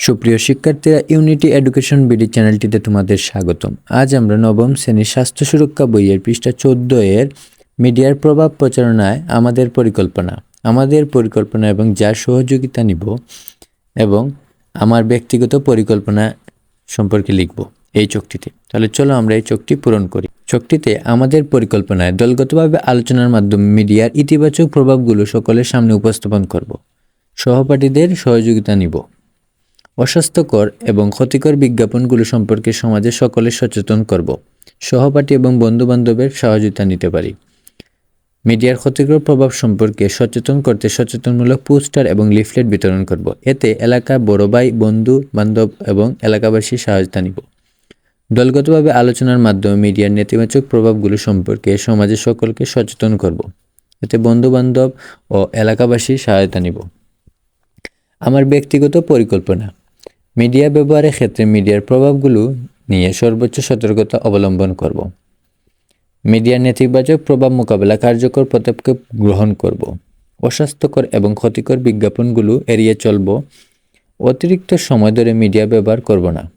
সুপ্রিয় শিক্ষার্থীরা unity education BD চ্যানেলটিতে তোমাদের স্বাগতম। আজ আমরা নবম শ্রেণির স্বাস্থ্য সুরক্ষা বইয়ের পৃষ্ঠা চোদ্দ এর মিডিয়ার প্রভাব প্রচারণায় আমাদের পরিকল্পনা আমাদের পরিকল্পনা এবং যার সহযোগিতা নিব এবং আমার ব্যক্তিগত পরিকল্পনা সম্পর্কে লিখব এই চোখটিতে। তাহলে চলো আমরা এই চোখটি পূরণ করি। চোখটিতে আমাদের পরিকল্পনায় দলগতভাবে আলোচনার মাধ্যমে মিডিয়ার ইতিবাচক প্রভাবগুলো সকলের সামনে উপস্থাপন করব। সহপাঠীদের সহযোগিতা নিব। অস্বাস্থ্যকর এবং ক্ষতিকর বিজ্ঞাপনগুলো সম্পর্কে সমাজে সকলে সচেতন করব। সহপাঠী এবং বন্ধুবান্ধবের সহযোগিতা নিতে পারি। মিডিয়ার ক্ষতিকর প্রভাব সম্পর্কে সচেতন করতে সচেতনমূলক পোস্টার এবং লিফলেট বিতরণ করব। এতে এলাকার বড় ভাই, বন্ধু, বান্ধব এবং এলাকাবাসীর সহায়তা নিব। দলগতভাবে আলোচনার মাধ্যমে মিডিয়ার নেতিবাচক প্রভাবগুলো সম্পর্কে সমাজে সকলকে সচেতন করব। এতে বন্ধুবান্ধব ও এলাকাবাসীর সহায়তা নিব। আমার ব্যক্তিগত পরিকল্পনা। মিডিয়া ব্যবহারের ক্ষেত্রে মিডিয়ার প্রভাবগুলো নিয়ে সর্বোচ্চ সতর্কতা অবলম্বন করব। মিডিয়ার নেতিবাচক প্রভাব মোকাবেলা কার্যকর পদক্ষেপ গ্রহণ করব। অস্বাস্থ্যকর এবং ক্ষতিকর বিজ্ঞাপনগুলো এড়িয়ে চলব। অতিরিক্ত সময় ধরে মিডিয়া ব্যবহার করব না।